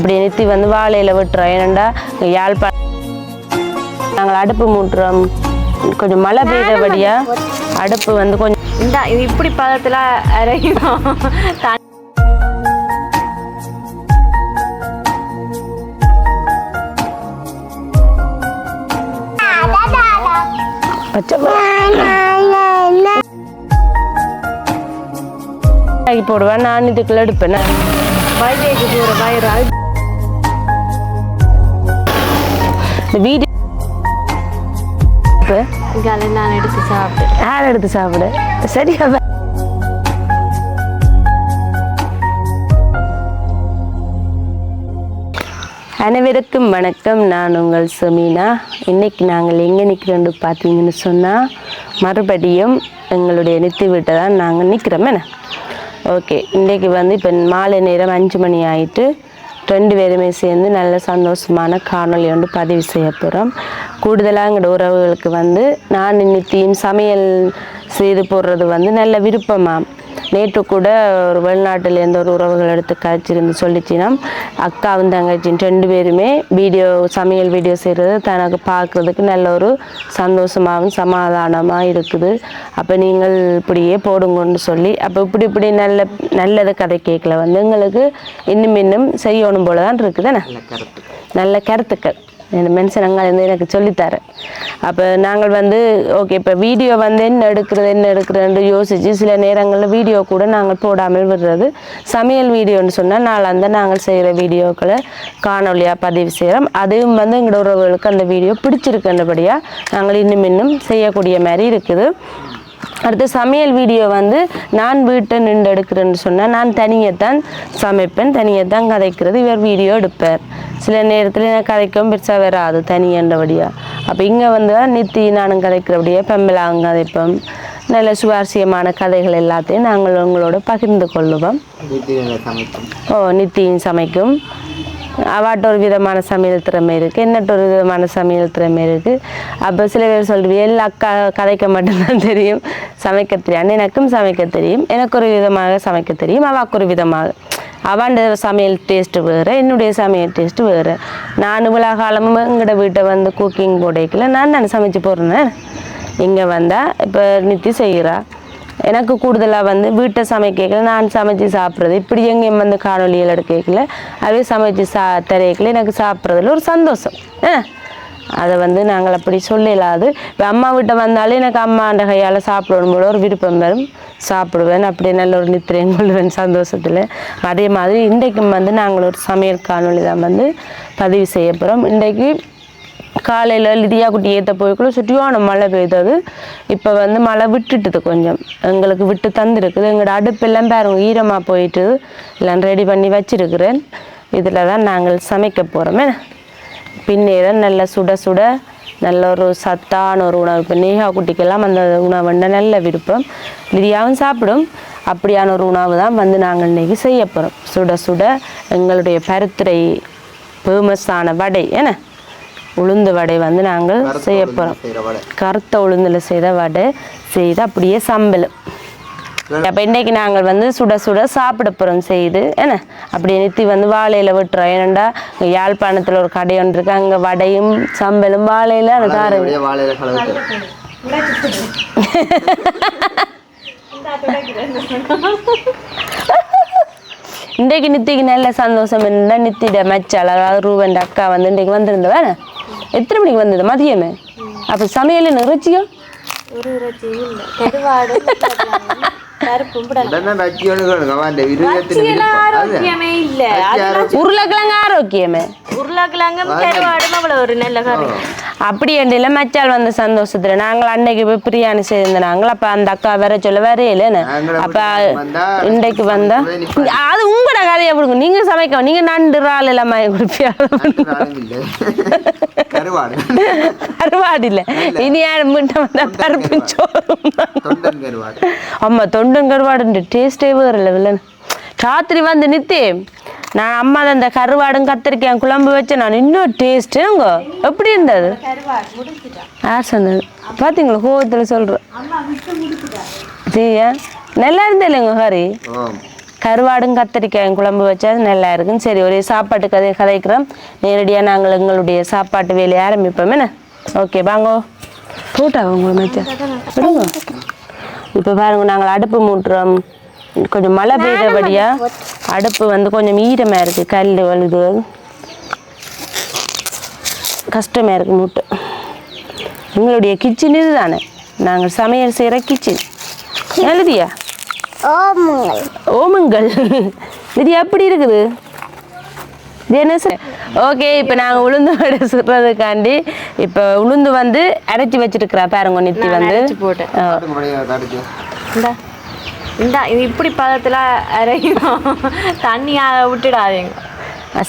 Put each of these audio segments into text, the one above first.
இப்படி நிறுத்தி வந்து வாழையில விட்டுறோம். ஏனண்டா யாழ்ப்பாணம் நாங்கள் அடுப்பு மூட்டுறோம். கொஞ்சம் மழை பெய்தபடியா அடுப்பு வந்து கொஞ்சம் இந்த இப்படி பதத்துல அரைக்கணும் போடுவேன். நான் இதுக்குள்ள எடுப்பேன். வைதேக்கு போகிற வீடு நான் எடுத்து சாப்பிட்டு யார் எடுத்து சாப்பிடு. சரியா அனைவருக்கும் வணக்கம். நான் உங்கள் சுமீனா. இன்னைக்கு நாங்கள் எங்கே நிற்கிறோன்னு பார்த்தீங்கன்னு சொன்னால் மறுபடியும் எங்களுடைய நித்தி வீட்டை தான் நாங்கள் நிற்கிறோம் என்ன? ஓகே இன்றைக்கு வந்து இப்போ மாலை நேரம் அஞ்சு மணி ஆயிட்டு ரெண்டு பேருமே சேர்ந்து நல்ல சந்தோஷமான காணொலி வந்து பதிவு செய்ய போகிறோம் கூடுதலாக எங்களோட உறவுகளுக்கு வந்து நான் நித்தியும் சமையல் செய்து போடுறது வந்து நல்ல விருப்பமாக நேற்று கூட ஒரு வெளிநாட்டிலேருந்து ஒரு உறவுகள் எடுத்து கழிச்சிருந்து சொல்லிச்சினா அக்காவும் தங்கச்சியும் ரெண்டு பேருமே வீடியோ சமையல் வீடியோ செய்கிறது தனக்கு பார்க்குறதுக்கு நல்ல ஒரு சந்தோஷமாகவும் சமாதானமாக இருக்குது. அப்போ நீங்கள் இப்படியே போடுங்கன்னு சொல்லி அப்போ இப்படி இப்படி நல்ல நல்லது கதை கேட்கல. வந்து எங்களுக்கு இன்னும் இன்னும் செய்யணும் போல தான்? இருக்குதுண்ணே நல்ல கருத்துக்கள். இந்த மென்ஷனங்கள் வந்து எனக்கு சொல்லித்தார். அப்போ நாங்கள் வந்து ஓகே இப்போ வீடியோ வந்து என்ன எடுக்கிறது என்ன எடுக்கிறதுன்னு யோசித்து சில நேரங்களில் வீடியோ கூட நாங்கள் போடாமல் விடுறது. சமையல் வீடியோன்னு சொன்னால் நாளாந்த நாங்கள் செய்கிற வீடியோக்களை காணொலியாக பதிவு செய்கிறோம். அதுவும் வந்து எங்களோட உறவுகளுக்கு அந்த வீடியோ பிடிச்சிருக்கின்றபடியாக நாங்கள் இன்னும் இன்னும் செய்யக்கூடிய மாதிரி இருக்குது. அடுத்து சமையல் வீடியோ வந்து நான் வீட்டை நின்று எடுக்கிறேன்னு சொன்னால் நான் தனியைத்தான் சமைப்பேன் தனியைத்தான் கதைக்கிறது இவர் வீடியோ எடுப்பார். சில நேரத்தில் எனக்கு கதைக்கவும் பெருசாக வராது தனியன்றபடியாக அப்போ இங்கே வந்து தான் நித்தி நானும் கதைக்கிறபடியாக பெம்பலாங்க கதைப்போம். நல்ல சுவாரஸ்யமான கதைகள் எல்லாத்தையும் நாங்கள் உங்களோட பகிர்ந்து கொள்ளுவோம். ஓ நித்தியும் சமைக்கும். அவாட்ட ஒரு விதமான சமையல் திறமை இருக்குது என்னட்ட ஒரு விதமான சமையல் திறமை இருக்குது அப்போ சில பேர் சொல்லுவீங்க எல்லா அக்கா கதைக்க மட்டும்தான் தெரியும். சமைக்க தெரியும் எனக்கும் சமைக்க தெரியும். எனக்கு ஒரு விதமாக சமைக்க தெரியும். அவாக்கு ஒரு விதமாக. அவண்ட சமையல் டேஸ்ட்டு வேறு என்னுடைய சமையல் டேஸ்ட்டு வேறு. நான் இவ்வளோ காலமும் எங்கள்ட வீட்டை வந்து குக்கிங் போடைக்கல நான் நான் சமைச்சு போடுறேன் இங்கே வந்தால் இப்போ நித்தி செய்கிறா. எனக்கு கூடுதலாக வந்து வீட்டை சமைக்கல நான் சமைச்சு சாப்பிட்றது. இப்படி எங்கேயும் வந்து காணொலியில் எடுக்கல அதே சமைச்சு சா தரைக்கல எனக்கு சாப்பிட்றதுல ஒரு சந்தோஷம். ஆ? அதை வந்து நாங்கள் அப்படி சொல்லலாது. இப்போ அம்மா வீட்டை வந்தாலே எனக்கு அம்மாண்ட கையால் சாப்பிடணும் போல ஒரு விருப்பம் வரும். சாப்பிடுவேன் அப்படியே நல்ல ஒரு நித்திரையும் கொள்வேன் சந்தோஷத்தில். அதே மாதிரி இன்றைக்கும் வந்து நாங்கள் ஒரு சமையல் காணொளி தான் வந்து பதிவு செய்ய போகிறோம் இன்றைக்கு காலையில் லிதியா குட்டி ஏற்ற போய்க்குள்ள சுற்றியான மழை பெய்தது. இப்போ வந்து மழை விட்டுட்டுது கொஞ்சம். எங்களுக்கு விட்டு தந்துருக்குது. எங்களோட அடுப்பெல்லாம் பாருங்க ஈரமாக போயிட்டு எல்லாம் ரெடி பண்ணி வச்சிருக்கிறேன். இதில் தான் நாங்கள் சமைக்க போகிறோமே பின்னேரம் நல்ல சுட சுட நல்ல ஒரு சத்தான ஒரு உணவு. இப்போ நேஹா குட்டிக்கெல்லாம் அந்த உணவுன்னா நல்ல விருப்பம். லிதியாவும் சாப்பிடும். அப்படியான ஒரு உணவு தான் வந்து நாங்கள் இன்றைக்கி செய்ய போகிறோம் சுட சுட எங்களுடைய பருத்துறை ஃபேமஸான வடை ஏன்னா? உளுந்து வடை வந்து நாங்கள் செய்ய போகிறோம் கருத்த உளுந்தில் செய்த வடை செய்து அப்படியே சம்பல். அப்போ இன்றைக்கு நாங்கள் வந்து சுட சுட சாப்பிட போகிறோம் செய்து. என்ன? அப்படி நிறுத்தி வந்து வாழையில விட்டுறோம். ஏனண்டா யாழ்ப்பாணத்தில் ஒரு கடை ஒன்று இருக்கு. அங்கே வடையும் சம்பலும் வாழையில தாருங்க கலவை இன்றைக்கு நித்திக்கு நல்ல சந்தோஷம். என்ன நித்திட மச்சால் அதாவது ரூபன் அக்கா வந்து இன்றைக்கு வந்திருந்தவன் எத்தனை மணிக்கு வந்தது? மதியமே? அப்போ சமையல் நிறுச்சியோ ஒரு உருளைக்கிழங்கு ஆரோக்கியமே? உருளைக்கிழங்கும் கருவாடும் ஒரு நல்ல கறி அப்படி எண்டில மச்சால் வந்த சந்தோஷத்துல நாங்கள் அன்னைக்கு போய் பிரியாணி செய்திருந்த நாங்கள் அப்ப அந்த அக்கா வேற சொல்ல வரையிலன்னு நாங்களும் அப்ப வந்தா இன்றைக்கு வந்தா அது உங்களோட கதையை கொடுங்க நீங்க சமைக்க நீங்க நண்டு இறால் எல்லாம் கொடுப்பியா கருவாடு இல்ல இனி யார் முட்டை வந்தா பருப்பு சோறும் தான். தொண்டன் கருவாடு ஆமா தொண்டன் கருவாடுன்ற டேஸ்டே வேற லெவலன்னு ராத்திரி வந்து நித்தி நான் அம்மா அந்த கருவாடும் கத்திரிக்காய் குழம்பு வச்சேன் நான் இன்னும் டேஸ்ட்டுங்க எப்படி இருந்தது? யார் சொன்னது? பார்த்தீங்களா கோவத்தில் சொல்கிறேன் சரியா நல்லா இருந்தே இல்லைங்க ஹரி கருவாடும் கத்திரிக்காயும் குழம்பு வச்சா நல்லா இருக்கும் சரி ஒரே சாப்பாட்டு கதை கதைக்கிறோம். நேரடியாக நாங்கள் எங்களுடைய சாப்பாட்டு வேலையை ஆரம்பிப்போம் என்ன? ஓகே வாங்கோ. போட்டா உங்களை மச்சா இப்போ பாருங்க நாங்கள் அடுப்பு மூட்டுறோம். கொஞ்சம் மழை பெய்தபடியா அடுப்பு வந்து கொஞ்சம் ஈரமாக இருக்குது கல் வழுது. கஷ்டமாக இருக்கு மூட்டு. எங்களுடைய கிச்சன் இதுதானே? நாங்கள் சமையல் செய்கிற கிச்சன் எழுதியா? ஓமங்கள். இது எப்படி இருக்குது. இது என்ன சார் ஓகே இப்போ நாங்கள் உளுந்து வடை சுடுறதுக்காண்டி இப்போ உளுந்து வந்து அரைச்சி வச்சிருக்கிறா. பாருங்க நித்தி வந்து. போட்டேன். இந்தா இது இப்படி பதத்தில் அரைக்கணும் தண்ணியாக விட்டுடாதீங்க.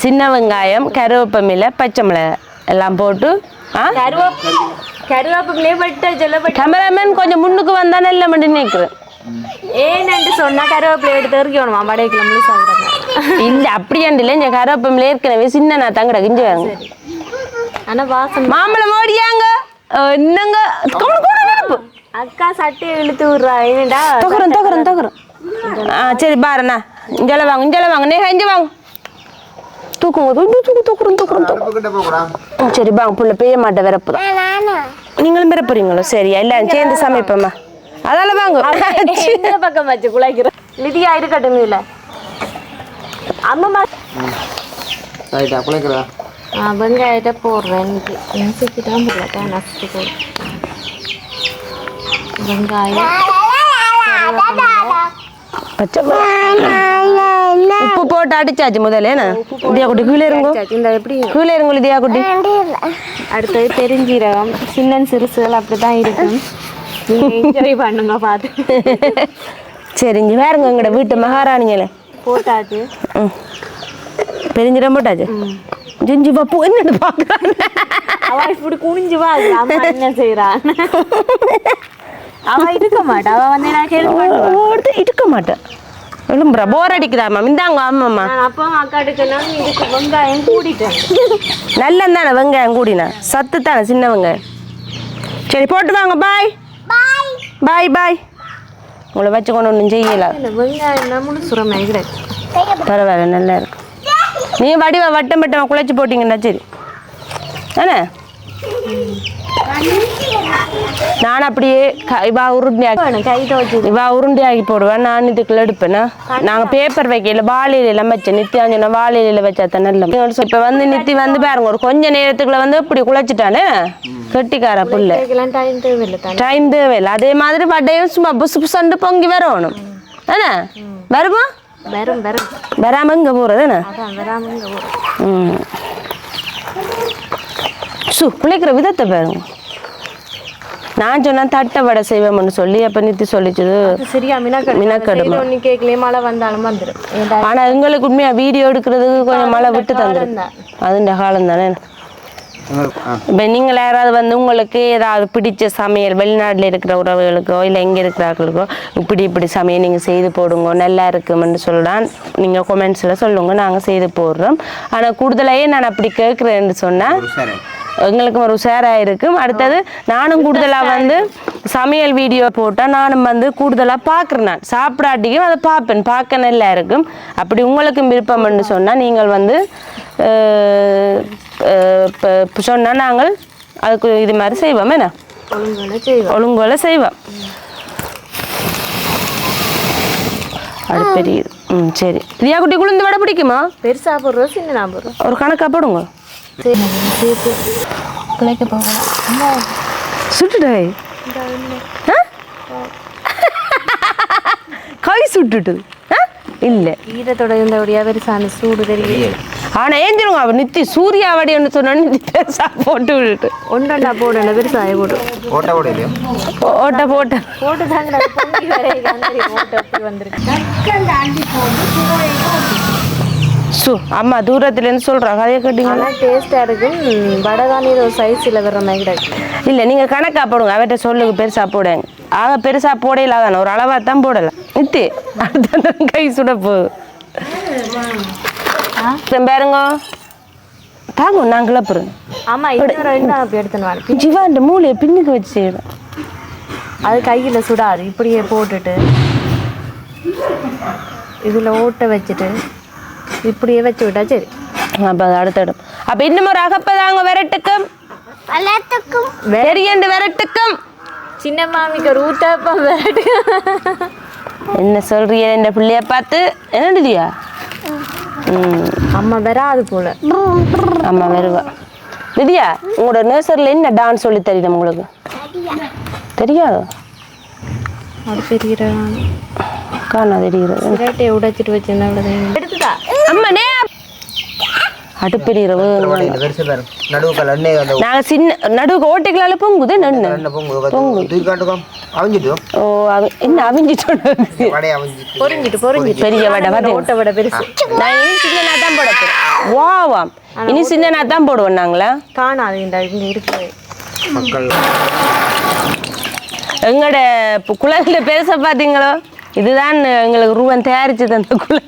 சின்ன வெங்காயம் கருவேப்பமில்லை பச்சை மிளகாய் எல்லாம் போட்டு ஆ? கருவேப் கருவேப்பிலே பட்டு சொல்லப்பட்டு கேமராமேன் கொஞ்சம் முன்னுக்கு வந்தா நல்ல மட்டும் நிற்கிறேன் ஏன்னு சொன்னா கருவேப்பிலை எடுத்து எறிக்கணுமா வடைக்குள்ள முழு சாப்பிட்றாங்க இல்ல அப்படியாண்டு இல்லை. இந்த ஏற்கனவே சின்ன நான் தங்கட கிஞ்சி வாங்க. ஆனா வாசம். மாம்பழம் ஓடியாங்க. என்னங்க அக்கா சட்டையை இழுத்து விடுறா. ஏன்டா தகுறோம் தகுறோம் தகுறோம் ஆ சரி பாருண்ணா இஞ்சல வாங்க இஞ்சல வாங்க. நேஹா இஞ்ச வாங்க. தூக்குங்க தூக்கு தூக்கு தூக்குறோம் தூக்குறோம் தூக்கு. அடுப்பு கிட்ட போகலாம் ம், சரி வாங்க புள்ள பெய்ய மாட்டேன் விரப்பு நீங்களும் விரப்புறீங்களோ சரி எல்லாம் சேர்ந்து சமைப்போம்மா அதால வாங்க. பக்கம் வச்சு குலைக்கிறோம் லிதியா இருக்கட்டும் இல்ல அம்மா குலைக்கிறதா வெங்காயத்தை போடுறேன். இன்னைக்கு நசுக்கி தான் போடல நசுக்கி போடுறேன் வெங்காயம். பச்சை உப்பு போட்டு அடிச்சாச்சு முதல்ல இதியா குட்டி கீழே இருங்கோ கீழே இருங்கோ இதியா குட்டி. அடுத்தது பெருஞ்சீரகம். சின்ன சிறுசுகள் அப்படிதான் இருக்கும். என்ஜாய் பண்ணுங்க பார்த்து சரி இங்க வேறுங்க எங்கட வீட்டு மகாராணிங்களே? போட்டாச்சு. ம். பெருஞ்சிடம் போட்டாச்சு? ஜிஞ்சி பப்பு என்னன்னு பார்க்குறாங்க. அவ இப்படி குனிஞ்சு வா என்ன செய்யறான் அவ இருக்க மாட்டா. அவ வந்து எனக்கு ஹெல்ப் பண்ணுவா. ஓடுது இருக்க மாட்டேன் விளம்புறா போர் அடிக்குதா மேம் இந்தாங்க ஆமாம்மா அப்பா அக்காட்ட சொன்னாங்க இதுக்கு வெங்காயம் கூடிட்டேன் நல்ல தானே வெங்காயம் கூடினா? சத்து தானே சின்ன வெங்காயம். சரி போட்டு வாங்க பாய் பாய் பாய் உங்களை வச்சு கொண்டு ஒன்றும் செய்யல. பரவாயில்ல நல்லா இருக்கு. நீ வடிவ வட்டம் வட்டம் குழைச்சி போட்டிங்கன்னா சரி. தானே? நான் அப்படியே க- இவா உருண்டையாக்கி இவா உருண்டையாக்கி போடுவேன். நான் இதுக்குள்ள எடுப்பேனா? நாங்கள் பேப்பர் வைக்கல வாழையில வச்சேன். நித்தியாஞ்சனா வாழையில வச்சா தான் நல்ல இப்போ வந்து நித்தி வந்து பாருங்க ஒரு கொஞ்ச நேரத்துக்குள்ள வந்து இப்படி குழைச்சிட்டானே கெட்டிக்கார புள்ள. டைம் தேவையில்லை தானே அதே மாதிரி வடையும் சும்மா புசு புசண்டு பொங்கி வரணும். என்ன வருமா? வெறும் வெறும் வராம இங்க அதான் வராமங்க ம். சு குளிக்கிற விதத்தை பாருங்க. நான் சொன்னேன் தட்டை வடை செய்வோம்னு சொல்லி அப்ப நித்தி சொல்லிச்சுது. சரியா மினக்கடு. மினக்கடுமா. ஒன்று கேட்கலையே மழை வந்தாலும் வந்துடும் ஏன்டா ஆனா எங்களுக்கு உண்மையா வீடியோ எடுக்கிறதுக்கு கொஞ்சம் மழை விட்டு தந்துடும் அதுண்ட காலம் தானே இப்போ நீங்கள் யாராவது வந்து உங்களுக்கு ஏதாவது பிடிச்ச சமையல் வெளிநாட்டில் இருக்கிற உறவுகளுக்கோ இல்லை இங்கே இருக்கிறவர்களுக்கோ இப்படி இப்படி சமையல் நீங்கள் செய்து போடுங்க நல்லா இருக்குமென்னு சொல்லலாம் நீங்கள் கொமெண்ட்ஸில் சொல்லுங்க நாங்கள் செய்து போடுறோம். ஆனால் கூடுதலாயே நான் அப்படி கேட்குறேன்னு சொன்னால் ஒரு சரி எங்களுக்கு ஒரு உஷாராக இருக்கும் அடுத்தது நானும் கூடுதலாக வந்து சமையல் வீடியோ போட்டால் நானும் வந்து கூடுதலாக பார்க்குறேன் நான். சாப்பிடாட்டியும் அதை பார்ப்பேன். பார்க்க நல்லா இருக்கும். அப்படி உங்களுக்கும் விருப்பம்னு சொன்னால் நீங்கள் வந்து இப்போ சொன்னால் நாங்கள் அதுக்கு இது மாதிரி செய்வோம். என்ன? ஒழுங்கோல செய்வோம். அது பெரிய ம் சரி. ரியா குட்டி குளிந்து வடை பிடிக்குமா? பெருசா போடுறோம் சின்ன ஒரு கணக்கா போடுங்க. சேர்த்து குழைக்க போகலாம் சுட்டுடே? கை சுட்டுட்டு? இல்லை. ஈரத்தோட இருந்தபடியா பெருசான சூடு தெரியும் ஆனா ஏஞ்சிருங்க அவ நித்தி சூர்யா வடி ஒன்று சொன்னோன்னு நித்தி பெருசா போட்டு விட்டுட்டு. ஒன்றா போடணும் ஓட்ட ஓட்ட போட்ட. தாங்க வந்திருக்கு சு அம்மா தூரத்துல இருந்து சொல்றா கதையை கேட்டீங்க ஆனால் டேஸ்ட்டாக இருக்கும் வடகானி ஒரு சைஸில் வர்ற மாதிரி கிடைக்கும் இல்ல நீங்க கணக்கா போடுங்க. அவர்கிட்ட சொல்லுங்க பெருசா போடுங்க ஆக பெருசா போடையில தானே ஒரு அளவா தான் போடலாம் நித்தி அடுத்த கை சுட போகுது பாருங்க. தாங்க நான் கிளப்புறேன். ஆமாம் அப்படி. எடுத்துன்னு ஜிவா இந்த மூளையை பின்னுக்கு வச்சு செய்யறேன் அது கையில் சுடாது. இப்படியே போட்டுட்டு இதில் ஓட்டை வச்சுட்டு. இப்படியே வச்சு விட்டா சரி. அப்போ அடுத்த இடம். அப்போ இன்னும் ஒரு அகப்பதாங்க விரட்டுக்கும்? பெரியண்டு விரட்டுக்கும்? சின்ன மாமிக்கு ஒரு ஊத்தப்பம் விரட்டு என்ன சொல்றிய இந்த பிள்ளைய பார்த்து? என்னடியா ம். அம்மா வராது போல. அம்மா வருவா. திவ்யா உங்களோட நர்சரியில் என்ன டான்ஸ் சொல்லி தெரியும் உங்களுக்கு? தெரியாது? அது பெரிய காணா தெரிகிறது உடைச்சிட்டு வச்சிருந்தா அவ்வளோதான் எடுத்துதா அண்ணே அந்த நாங்கள் சின்ன நடுவுக்கு ஓட்டைகளால பொங்குது நன்னு அவிஞ்சிட்டோம் ஓ அவ என்ன அவிஞ்சிட்டு வடையை அவிஞ்சிட்டு. பொறிஞ்சிட்டு பொறிஞ்சிட்டு. பெரிய வடை ஓட்டை விட பெருசு. நான் இனி சின்னனா தான் போட வாவாம் இனி சின்னனா தான் போடுவோம் நாங்களா? காணாது இந்த இங்க இருக்கு. மக்கள். எங்களோட குழந்தை பெருசை பார்த்தீங்களோ இதுதான் எங்களுக்கு ரூபன் தயாரிச்சு தந்த குழல்.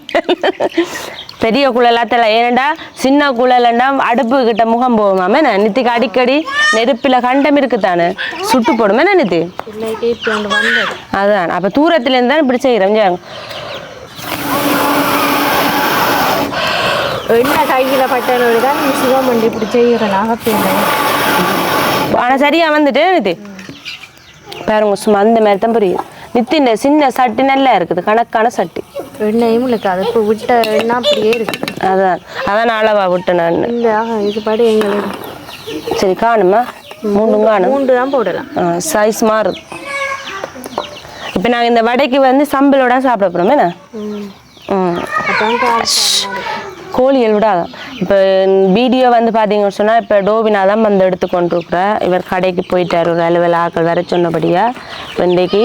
பெரிய குழலாத்தல ஏனண்டா சின்ன குழலண்டா அடுப்பு கிட்ட முகம் போகுமாமே நித்திக்கு அடிக்கடி நெருப்பில் கண்டம் இருக்குதானே? சுட்டு போடுமே. நித்தி ஒன்று வந்தது. அதான். அப்போ தூரத்துலேருந்து தான் இப்படி செய்யுங்க. என்ன கையில் பட்டனோடு தான் நீ சிவமண்டி இப்படி செய்கிறேன் அகப்பேன் ஆனா சரியா வந்துட்டு நித்தி பாருங்க சும்மா அந்த மாதிரி தான் புரியுது. நித்தின் சின்ன சட்டி நல்லா இருக்குது கணக்கான சட்டி. எண்ணெயும் இல்லை அது இப்போ விட்ட எண்ணெய் அப்படியே இருக்கு. அதான் அதான் அளவா விட்டேன் நான். ஆக இது படி எங்களுக்கு சரி காணுமா? மூணும் காணும். மூன்று தான் போடலாம். சைஸ் மாறுது இப்போ நாங்கள் இந்த வடைக்கு வந்து சம்பளோட சாப்பிட போகிறோம் என்ன? கோழிகள் விட இப்போ வீடியோ வந்து பார்த்தீங்கன்னு சொன்னால் இப்போ டோபினா தான் வந்து எடுத்து கொண்டிருக்கிறேன் இவர் கடைக்கு போயிட்டார் ஒரு அலுவல் ஆக்கள் வர சொன்னபடியா. இப்போ இன்றைக்கு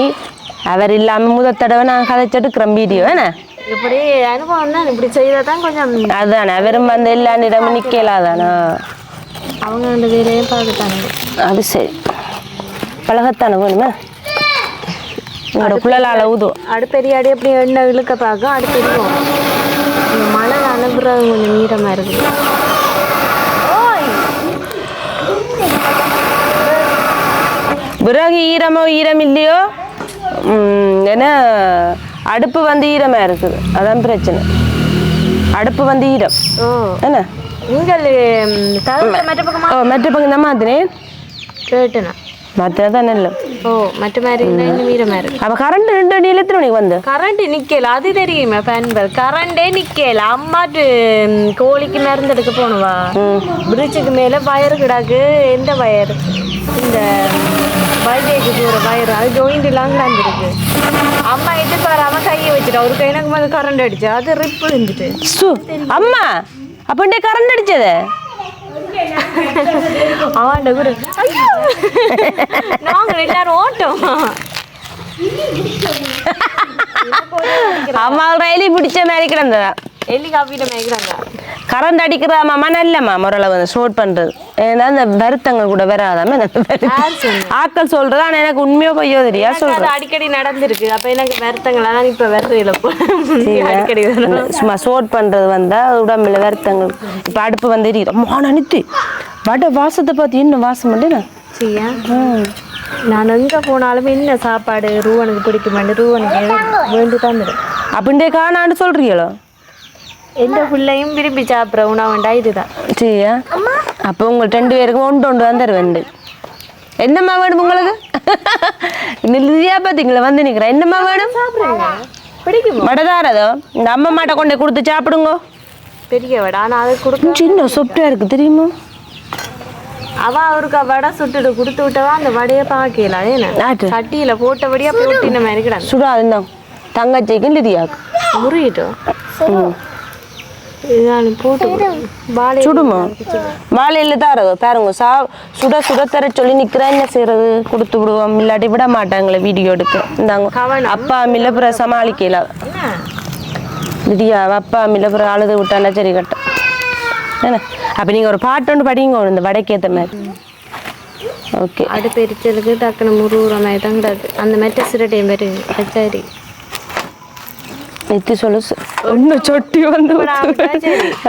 அவர் இல்லாமல் முதல் தடவை நான் கதைச்செடுக்கிறேன் வீடியோ என்ன? இப்படி அனுபவம் தான் இப்படி செய்தால் தான் கொஞ்சம் அதுதானே அவரும் வந்து எல்லா நிறமும் நிற்கலாதானா அவங்க ரெண்டு பேரையும் பார்த்துட்டாங்க. அது சரி. பழகத்தானே வேணுமே உங்களோட குழலால் ஊதும் அடுப்பெரிய அடி அப்படி எண்ணெய் இழுக்க பார்க்கும் அடுப்பு இருக்கும் இந்த மழை அனுப்புறது கொஞ்சம் மீறமாக இருக்குது விறகு ஈரமோ ஈரம் இல்லையோ ஏன்னா அடுப்பு வந்து ஈரமாக இருக்குது. அதான் பிரச்சனை. அடுப்பு வந்து ஈரம். ஓ. என்ன? நீங்கள் மற்ற பக்கமா? தான் மாற்றினேன் கேட்டுனா? மாற்றினா தான் நல்ல ஓ மற்ற மாதிரி இருந்தால் இன்னும் மீறமாக இருக்கு. அப்போ கரண்ட் ரெண்டு அடி எத்தனை மணிக்கு வந்து? கரண்ட் நிக்கல. அது தெரியுமே ஃபேன்பல் கரண்டே நிக்கல. அம்மாட்டு ம், மேல பர்த்டேக்கு போற வயர் அது ஜாயிண்ட் எல்லாம் கிடந்துருக்கு அம்மா எதிர்பாராம கையை வச்சுட்டா ஒரு கை எனக்கு வந்து கரண்ட் அடிச்சு அது ரிப்பு இருந்துட்டு அம்மா அப்போ இந்த கரண்ட் அடிச்சது அவன்ட கூட ஐயோ நாங்க எல்லாரும் ஓட்டோம் அம்மா ரயிலி பிடிச்ச மாதிரி கிடந்ததா எள்ளி காப்பிட்ட மேய்க்கிறாங்க கரண்ட் அடிக்கிறதாம்மா நல்லம்மா முறையில் வந்து ஸ்டோர் பண்ணுறது ஏன்னா அந்த வருத்தங்கள் கூட வராதாம? ஆட்கள் சொல்றது ஆனால் எனக்கு உண்மையோ பொய்யோ தெரியா சொல்கிறேன் அடிக்கடி நடந்திருக்கு. அப்ப எனக்கு வருத்தங்களா தான் இப்ப வருது போ அடிக்கடி சும்மா சோட் பண்ணுறது வந்தால் உடம்புல வருத்தங்கள். இப்போ அடுப்பு வந்து எரியுது. நிறுத்து. வடை வாசத்தை பார்த்து இன்னும் வாசம் பண்ணேன் சரியா? நான் எங்க போனாலும் என்ன சாப்பாடு ரூவனுக்கு பிடிக்குமாண்டு ரூவனுக்கு வேண்டி தந்துடும் அப்படின்டே காணான்னு சொல்கிறீங்களோ எந்த பிள்ளையும் விரும்பி சாப்பிட்ற உணவுண்டா இதுதான் சரியா அப்போ உங்களுக்கு ரெண்டு பேருக்கும் ஒன்று ஒன்று தான் தருவேன் என்னம்மா வேணும் உங்களுக்கு நிதியா பார்த்தீங்களா வந்து நிற்கிறேன் என்னம்மா வேணும் பிடிக்குமா வடை தாரதோ இந்த அம்மா மாட்டை கொண்டு கொடுத்து சாப்பிடுங்க பெரிய வடை ஆனா அதை கொடுக்க சின்ன சொப்டா இருக்கு தெரியுமா அவ அவருக்கு வடை சுட்டுட்டு கொடுத்து விட்டவா அந்த வடையை பார்க்கலாம் ஏன்னா நாட்டு சட்டியில போட்டபடியா போட்டின மாதிரி கிடந்து சுடாது இருந்தாங்க தங்கச்சிக்கும் லிதியாக்கு முறியிட்டோம் ம் இதான் போட்டு வாழை சுடுமா? வாழையில் தாரதோ பாருங்க சா சுட சுட தர சொல்லி நிற்கிறேன் என்ன செய்யறது கொடுத்து விடுவோம். இல்லாட்டி விட மாட்டாங்களே வீடியோ எடுக்க. இந்தாங்க. அப்பா அம்மில பிற சமாளிக்கல. அப்பா பிற அழுது விட்டானா சரி கட்ட. என்ன? அப்போ நீங்கள் ஒரு பாட்டு ஒன்று படிங்க இந்த வடைக்கேற்ற மாதிரி. ஓகே. அடுப்பு எரிச்சலுக்கு டக்குனு முருகுற மாதிரி தான் கிடக்கு அந்த மாதிரி சிரட்டையும் பேரு கச்சாரி. நெத்தி சொல்லு இன்னும் சொட்டி வந்து.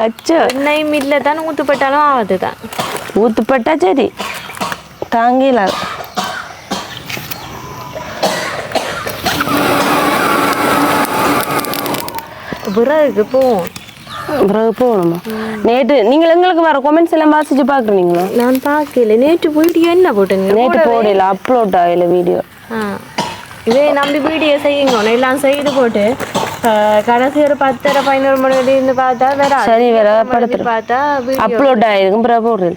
அச்சோ. எண்ணெயும் இல்லை தான் ஊற்றுப்பட்டாலும் ஆகுது தான் ஊத்துப்பட்டா சரி. தாங்கில பிறகு போவோம். பிறகு போகணுமா? நேற்று நீங்கள் எங்களுக்கு வர கொமெண்ட்ஸ் எல்லாம் வாசிச்சு பார்க்குறீங்களா? நான் பார்க்கல. நேற்று வீடியோ என்ன போட்டுங்க? நேற்று போடல அப்லோட் ஆகல வீடியோ ஆ. இதே நம்பி வீடியோ செய்யுங்க. எல்லாம் செய்து போட்டு கடைசி ஒரு பத்தரை பதினோரு மணி வரையும் பார்த்தா வேற சரி வேற படத்தில் பார்த்தா அப்லோட் ஆகிருக்கும் பிறகு போடுறது.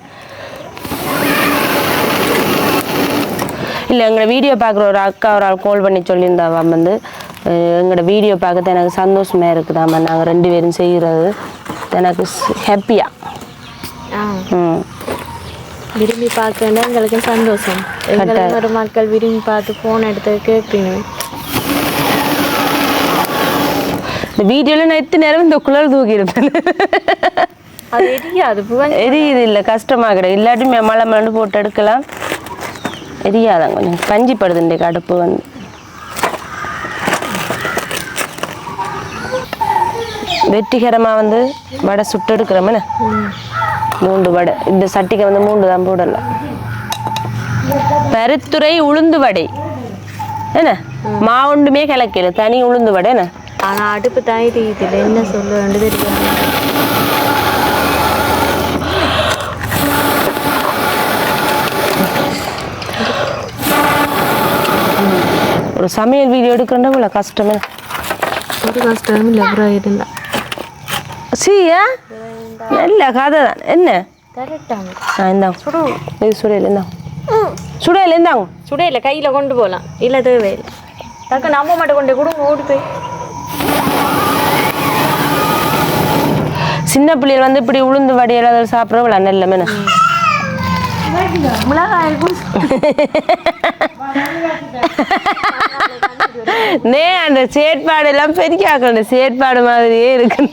இல்லை எங்களோட வீடியோ பார்க்குற ஒரு அக்கா ஒரு ஆள் கால் பண்ணி சொல்லியிருந்தாவா வந்து எங்களோட வீடியோ பார்க்கறது எனக்கு சந்தோஷமா இருக்குதாம்மா நாங்கள் ரெண்டு பேரும் செய்கிறது. எனக்கு ஹாப்பியாக ம். விரும்பி பார்க்கணும் எங்களுக்கு சந்தோஷம். எங்களுக்கு ஒரு மக்கள் விரும்பி பார்த்து ஃபோன் எடுத்து கேட்பீங்க இந்த வீடியோவில் நான் எத்தனை நேரம் இந்த குழல் தூக்கி இருப்பேன். அது எரியாது எரியுது இல்லை கஷ்டமாக கிடையாது இல்லாட்டி மழை மழை போட்டு எடுக்கலாம். எரியாதான் கொஞ்சம். கஞ்சி படுது இந்த அடுப்பு வந்து. வெற்றிகரமாக வந்து வடை சுட்டு எடுக்கிறோமே மூன்று வடை. இந்த சட்டிக்கு வந்து மூன்று தான் போடலாம் பருத்துறை உளுந்து வடை. என்ன? மாவுண்டுமே கிளக்கல தனி உளுந்து வடை என்ன? அடுப்பு தாய் தெரியுது என்ன சொல்ல வேண்டு தெரியாது ஒரு சமையல் வீடியோ எடுக்கிறோன்னா இவ்வளோ கஷ்டமே. ஒரு கஷ்டமும் இல்லை இருந்தா சீயா? நல்ல கதை தான். என்ன? இந்தாங்க. இது சுடையில் இந்தாங்க. சுடையில் இந்தாங்க. சுடையில கையில கொண்டு போகலாம் இல்லை தேவையில்லை. டக்கு நம்ம மட்டும் கொண்டு கொடுங்க ஓடி போய். சின்ன பிள்ளைகள் வந்து இப்படி உளுந்து வடையெல்லாம் சாப்பிட்றவள நல்ல மேன. மிளகாய் நே அந்த செயற்பாடு எல்லாம் பெரிய ஆக்கள் அந்த செயற்பாடு மாதிரியே இருக்கு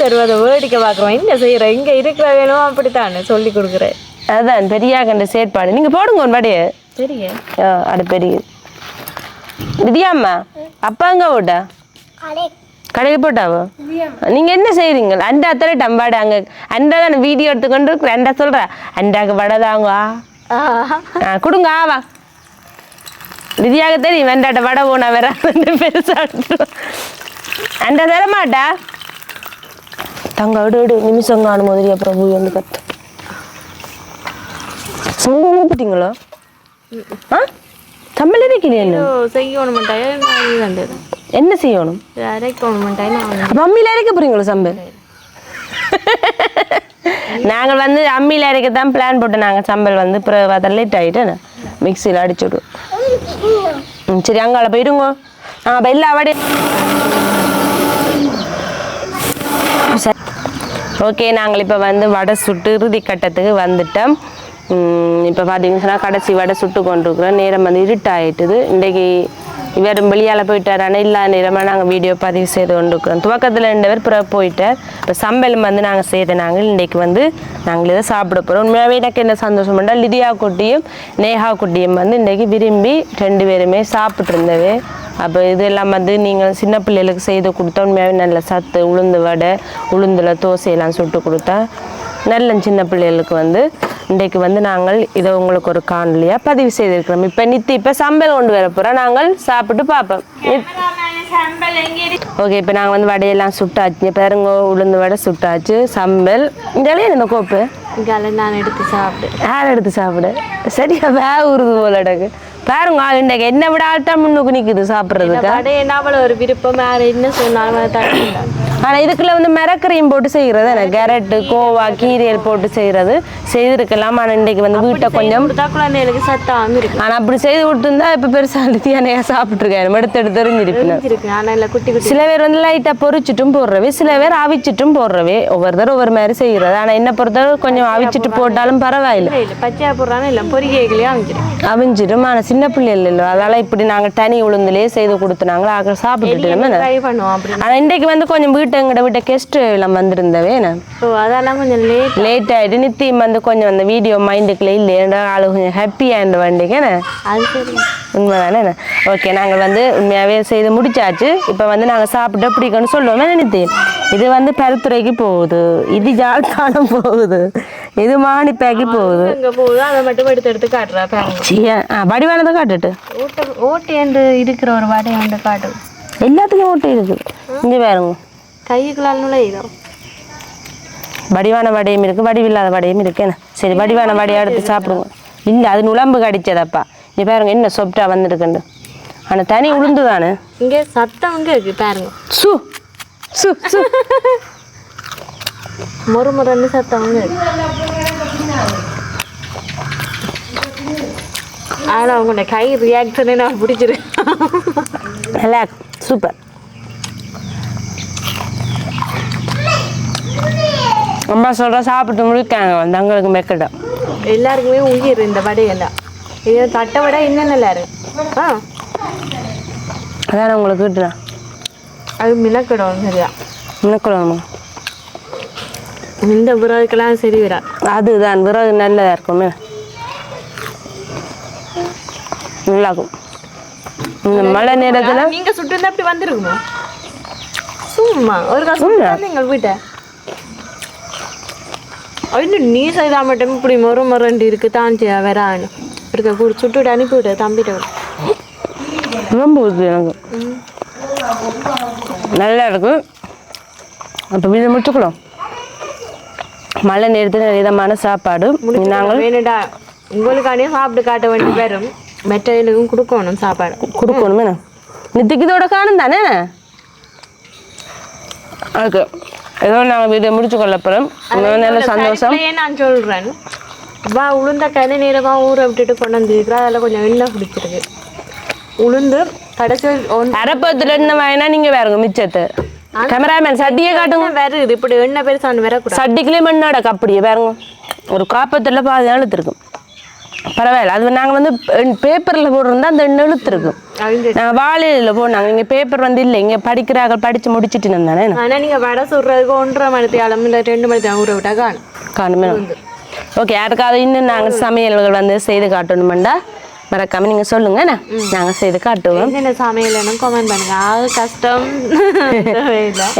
தருவதை வேடிக்கை பார்க்குறோம். என்ன செய்யறோம் இங்க இருக்கிற வேணும் அப்படித்தானே சொல்லி கொடுக்குறேன் அதான் பெரிய ஆக்கண்ட செயற்பாடு நீங்க போடுங்க ஒரு வடைய. சரிங்க அது பெரிய. விதியாம்மா அப்பா எங்க போட்டா? கடைக்கு போட்டாவோ? நீங்க என்ன செய்றீங்க? அண்டா அத்தனை டம்பாடு அங்க. அண்டா தானே வீடியோ எடுத்துக்கொண்டு இருக்கிற அண்டா சொல்ற. அண்டாக்கு வடை தாங்க. ஆ. கொடுங்க ஆவா விதியாக தெரியும் வெண்டாட்ட வடை போனா வேற. ரெண்டு பெருசா எடுத்துருவோம். அண்டா தர மாட்டா தங்க விடு விடு. நிமிஷம் காணும் முதலிய பிரபு வந்து கத்து. சம்பளம் ஆ? இருக்கலையா என்ன? செய்யணும் மாட்டாய் என்ன செய்யணும்? அம்மியில அரைக்க போறீங்களா சம்பல் நாங்கள் வந்து அம்மியில அரைக்க தான் பிளான் போட்டு நாங்கள் சம்பல் வந்து அதை லேட் ஆகிட்டு மிக்சியில் அடிச்சு விடுவோம். ம், சரி அங்கால போயிடுங்க ஆ வடை சரி. ஓகே நாங்கள் இப்போ வந்து வடை சுட்டு இறுதி கட்டத்துக்கு வந்துட்டோம். இப்போ பார்த்தீங்கன்னா கடைசி வடை சுட்டு கொண்டிருக்கிறோம். நேரம் வந்து இருட்டாயிட்டுது. இன்றைக்கு இவர் வெளியால் போயிட்டாரான இல்லா நேரமாக நாங்கள் வீடியோ பதிவு செய்து கொண்டிருக்கிறோம். துவக்கத்தில் ரெண்டு பேர் பிறகு போயிட்டார். இப்போ சம்பளம் வந்து நாங்கள் செய்த நாங்கள் இன்றைக்கு வந்து நாங்கள் இதை சாப்பிட போகிறோம் உண்மையாகவே எனக்கு என்ன சந்தோஷம் பண்ணால் லிதியா குட்டியும் நேஹா குட்டியும் வந்து இன்றைக்கு விரும்பி ரெண்டு பேருமே சாப்பிட்ருந்தவே அப்போ இதெல்லாம் வந்து நீங்கள் சின்ன பிள்ளைகளுக்கு செய்து கொடுத்தா உண்மையாகவே நல்ல சத்து உளுந்து வடை உளுந்தில் தோசையெல்லாம் சுட்டு கொடுத்தா நல்ல சின்ன பிள்ளைகளுக்கு வந்து இன்றைக்கு வந்து நாங்கள் இதை உங்களுக்கு ஒரு காணொலியாக பதிவு செய்திருக்கிறோம். இப்போ நித்தி இப்போ சம்பல் கொண்டு வர போகிறோம் நாங்கள் சாப்பிட்டு பார்ப்போம். ஓகே இப்போ நாங்கள் வந்து வடையெல்லாம் சுட்டாச்சு. பாருங்க உளுந்து வடை சுட்டாச்சு சம்பல். இந்த இந்த கோப்பு. நான் எடுத்து சாப்பிடு. யார் எடுத்து சாப்பிடு. சரியா வே உருது போல எனக்கு பாருங்க இன்றைக்கு என்ன விட ஆள் தான் முன்னுக்கு நிற்குது சாப்பிட்றதுக்கு என்ன அவ்வளோ ஒரு விருப்பம் வேற என்ன சொன்னாலும் ஆனால் இதுக்குள்ள வந்து மிரக்கரையும் போட்டு செய்கிறது எனக்கு கேரட்டு கோவா கீரியல் போட்டு செய்கிறது செய்திருக்கலாம் ஆனால் இன்றைக்கு வந்து வீட்டை கொஞ்சம் குழந்தைகளுக்கு சத்தாம இருக்கு ஆனால் அப்படி செய்து கொடுத்துருந்தா இப்போ பெருசாக அழுத்தியானையாக சாப்பிட்ருக்காரு எடுத்து எடுத்து குட்டி சில பேர் வந்து லைட்டாக பொரிச்சிட்டும் போடுறவே சில பேர் அவிச்சிட்டும் போடுறவே. ஒவ்வொருத்தரும் ஒவ்வொரு மாதிரி செய்கிறது ஆனால் என்ன பொறுத்தவரை கொஞ்சம் அவிச்சிட்டு போட்டாலும் பரவாயில்ல. இல்ல இல்ல பச்சையா போடுறானே இல்ல பொறிக்கைகளே அமைச்சிடும் அவிஞ்சிடும். ஆனால் சின்ன பிள்ளைகள் இல்லை அதெல்லாம் இப்படி நாங்கள் தனி உளுந்துலேயே செய்து கொடுத்துனாங்களா? ஆக்கள் சாப்பிட்டுட்டு ஆனால் இன்றைக்கு வந்து கொஞ்சம் வீட்டு எங்கிட்ட வீட்டை கெஸ்ட் எல்லாம் வந்திருந்தவே அதெல்லாம் கொஞ்சம் லேட் லேட் ஆகிட்டு நித்தியம் வந்து கொஞ்சம் அந்த வீடியோ மைண்டுக்குள்ளே இல்லைன்ற ஆளு கொஞ்சம் ஹாப்பியாக இருந்த வண்டிக்கு என்ன? அது சரி. உண்மைதானே ஓகே நாங்கள் வந்து உண்மையாகவே செய்து முடிச்சாச்சு. இப்போ வந்து நாங்கள் சாப்பிட்டு பிடிக்கும்னு சொல்லுவோமே நினைத்து இது வந்து பருத்துறைக்கு போகுது. இது யாழ்ப்பாணம் போகுது? இது மானிப்பேக்கு போகுது. அதை மட்டும் எடுத்து எடுத்து காட்டுறா வடிவானதை காட்டுட்டு. ஓட்ட ஓட்டேண்டு இருக்கிற ஒரு வடை வந்து காட்டு. எல்லாத்துக்கும் ஓட்டை இருக்குது இங்கே பாருங்க. கைக்குள்ளால் நுழையுதோ? வடிவான வடையும் இருக்கு வடிவில்லாத வடையும் இருக்கு. என்ன? சரி வடிவான வடையை எடுத்து சாப்பிடுங்க. இல்லை அது நுழம்பு கடிச்சதப்பா. நீ பாருங்க என்ன சொப்டா வந்துருக்குண்டு ஆனால் தனி உளுந்து தானே? இங்க சத்தம் இங்க இருக்கு பாருங்க. சு மொறு முறன்னு சத்தம் இங்க இருக்கு ஆனா உங்களோட கை ரியாக்ஷனே நான் பிடிச்சிருக்கேன் நல்லா சூப்பர் அம்மா சொல்கிற சாப்பிட்டு முடிக்காங்க வந்து அங்களுக்கு மெக்கட்டும் எல்லாருக்குமே உயிர் இந்த வடையெல்லாம். இது தட்டை வடை இன்னும் நல்லா இருக்கு. ஆ. அதான் உங்களுக்கு விட்டுறேன். அது மிளக்கிடும் சரியா? மினக்குழம்பு இந்த விரலுக்கெல்லாம் சரி வரா அதுதான் விறகு நல்லதாக இருக்குமே. நல்லாக்கும் இந்த மழை நேரத்தில்? நீங்க சுட்டு இருந்தா அப்படி வந்திருக்குமா? சும்மா. ஒரு காசு எங்கள் வீட்டை. இன்னும் நீ செய்தா மட்டும் இப்படி மொறு மொரண்டு இருக்கு தான் வரான்னு. இருக்க கூட சுட்டுட்டு அனுப்பிவிடு தம்பிட்ட. ரொம்ப எனக்கு. நல்லா இருக்கு அப்போ இதை முடிச்சுக்கலாம். மழை நேரத்தில் இதமான சாப்பாடு. நாங்கள் வேணுடா உங்களுக்கானே சாப்பிட்டு காட்ட வேண்டி வரும். மெட்டையிலுக்கும் கொடுக்கணும் சாப்பாடு. கொடுக்கணுமே நித்திக்கு இதோட காணும் தானே? ஓகே. ஏதோ நாங்கள் வீட்டை முடிச்சு கொள்ள போகிறோம் நல்ல சந்தோஷம்? நான் சொல்றேன். வா உளுந்த கதை நேரமா ஊற விட்டுட்டு கொண்டு வந்துருக்குறா. அதில் கொஞ்சம் எண்ணெய் பிடிச்சிருக்கு உளுந்து அரைப்பத்தில் என்ன வாங்கினா நீங்கள் வேறுங்க மிச்சத்தை. கேமராமேன் சட்டியை காட்டுங்க. வருது? இப்படி எண்ணெய் பெருசான்னு வரக்கூடாது. சட்டிக்குள்ளே மண்ணோட கப்படியே பாருங்க. ஒரு காப்பத்தில் பாதி இழுத்துருக்கும். பரவாயில்ல. அது நாங்கள் வந்து பேப்பரில் போட்டிருந்தா அந்த எண்ணெய் இழுத்துருக்கும். நாங்கள் வாழையில் போனாங்க. இங்கே பேப்பர் வந்து இல்லை. இங்கே படிக்கிறாங்க படித்து முடிச்சிட்டு இருந்தானே ஆனா நீங்க வடை சுடுறதுக்கு ஒன்றரை மணி அளவு இல்லை ரெண்டு மணி தேவை ஊற விட்டா காணும். காணுமே. ஓகே யாருக்காவது இன்னும் நாங்கள் சமையல்கள் வந்து செய்து காட்டணுமெண்டா? மறக்காம நீங்கள் சொல்லுங்க. என்ன நாங்கள் செய்து காட்டுவோம். என்னென்ன சமையல் கமெண்ட் பண்ணுங்க. அது கஷ்டம்.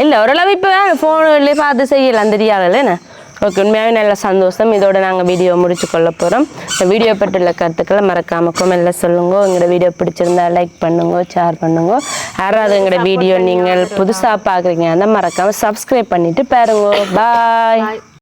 இல்லை ஓரளவு இப்போ ஃபோன்லேயே பார்த்து செய்யலாம். தெரியாதுல்ல என்ன? ஓகே உண்மையாகவே நல்ல சந்தோஷம். இதோட நாங்கள் வீடியோ முடிச்சு கொள்ள போகிறோம் இந்த வீடியோ பற்றியுள்ள கருத்துக்களை மறக்காம கொமெண்ட்ல சொல்லுங்க. எங்களோட வீடியோ பிடிச்சிருந்தா லைக் பண்ணுங்க ஷேர் பண்ணுங்க. யாராவது எங்களோட வீடியோ நீங்கள் புதுசாக பார்க்குறீங்க அந்த மறக்காம சப்ஸ்கிரைப் பண்ணிட்டு பாருங்க. பாய்